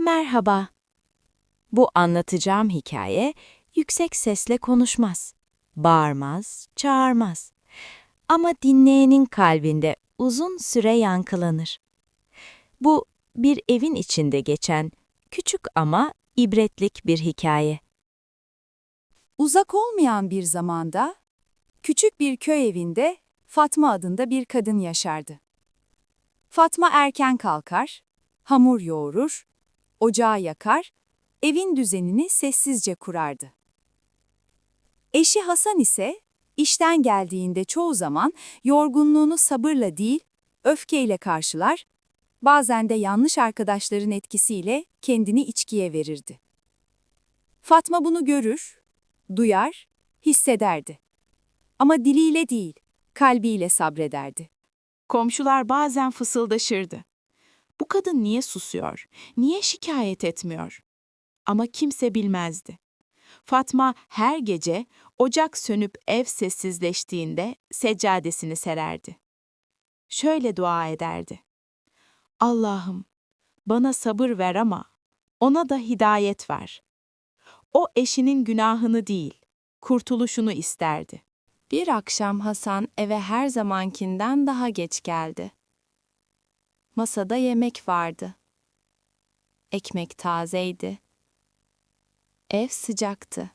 Merhaba. Bu anlatacağım hikaye yüksek sesle konuşmaz, bağırmaz, çağırmaz. Ama dinleyenin kalbinde uzun süre yankılanır. Bu bir evin içinde geçen küçük ama ibretlik bir hikaye. Uzak olmayan bir zamanda, küçük bir köy evinde Fatma adında bir kadın yaşardı. Fatma erken kalkar, hamur yoğurur, ocağı yakar, evin düzenini sessizce kurardı. Eşi Hasan ise işten geldiğinde çoğu zaman yorgunluğunu sabırla değil, öfkeyle karşılar, bazen de yanlış arkadaşların etkisiyle kendini içkiye verirdi. Fatma bunu görür, duyar, hissederdi. Ama diliyle değil, kalbiyle sabrederdi. Komşular bazen fısıldaşırdı. Bu kadın niye susuyor? Niye şikayet etmiyor? Ama kimse bilmezdi. Fatma her gece ocak sönüp ev sessizleştiğinde seccadesini sererdi. Şöyle dua ederdi. Allah'ım bana sabır ver ama ona da hidayet ver. O eşinin günahını değil, kurtuluşunu isterdi. Bir akşam Hasan eve her zamankinden daha geç geldi. Masada yemek vardı. Ekmek tazeydi. Ev sıcaktı.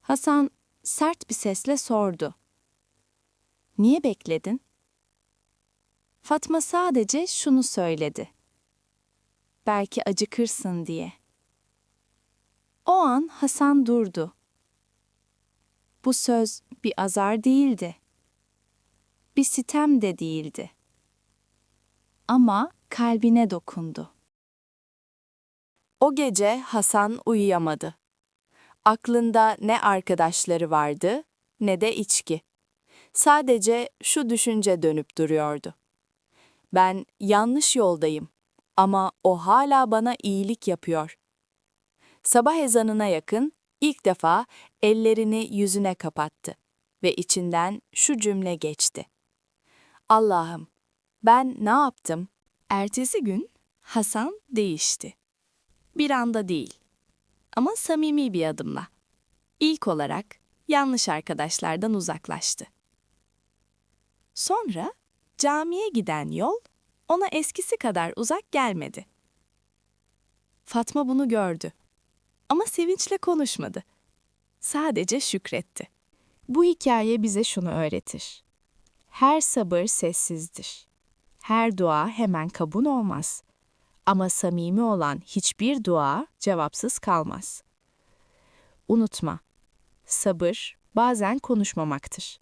Hasan sert bir sesle sordu. Niye bekledin? Fatma sadece şunu söyledi. Belki acıkırsın diye. O an Hasan durdu. Bu söz bir azar değildi. Bir sitem de değildi. Ama kalbine dokundu. O gece Hasan uyuyamadı. Aklında ne arkadaşları vardı ne de içki. Sadece şu düşünce dönüp duruyordu. Ben yanlış yoldayım ama o hala bana iyilik yapıyor. Sabah ezanına yakın ilk defa ellerini yüzüne kapattı ve içinden şu cümle geçti. Allah'ım, ben ne yaptım? Ertesi gün Hasan değişti. Bir anda değil ama samimi bir adımla. İlk olarak yanlış arkadaşlardan uzaklaştı. Sonra camiye giden yol ona eskisi kadar uzak gelmedi. Fatma bunu gördü ama sevinçle konuşmadı. Sadece şükretti. Bu hikaye bize şunu öğretir. Her sabır sessizdir. Her dua hemen kabul olmaz. Ama samimi olan hiçbir dua cevapsız kalmaz. Unutma, sabır bazen konuşmamaktır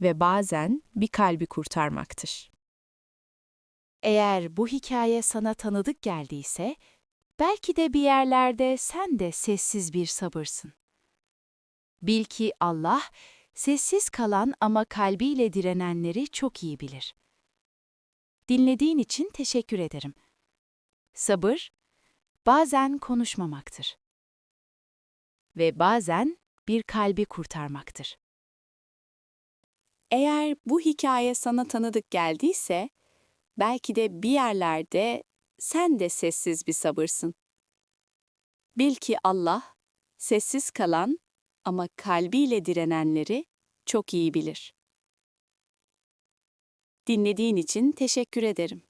ve bazen bir kalbi kurtarmaktır. Eğer bu hikaye sana tanıdık geldiyse, belki de bir yerlerde sen de sessiz bir sabırsın. Bil ki Allah, sessiz kalan ama kalbiyle direnenleri çok iyi bilir. Dinlediğin için teşekkür ederim. Sabır, bazen konuşmamaktır. Ve bazen bir kalbi kurtarmaktır. Eğer bu hikaye sana tanıdık geldiyse, belki de bir yerlerde sen de sessiz bir sabırsın. Bil ki Allah, sessiz kalan ama kalbiyle direnenleri çok iyi bilir. Dinlediğin için teşekkür ederim.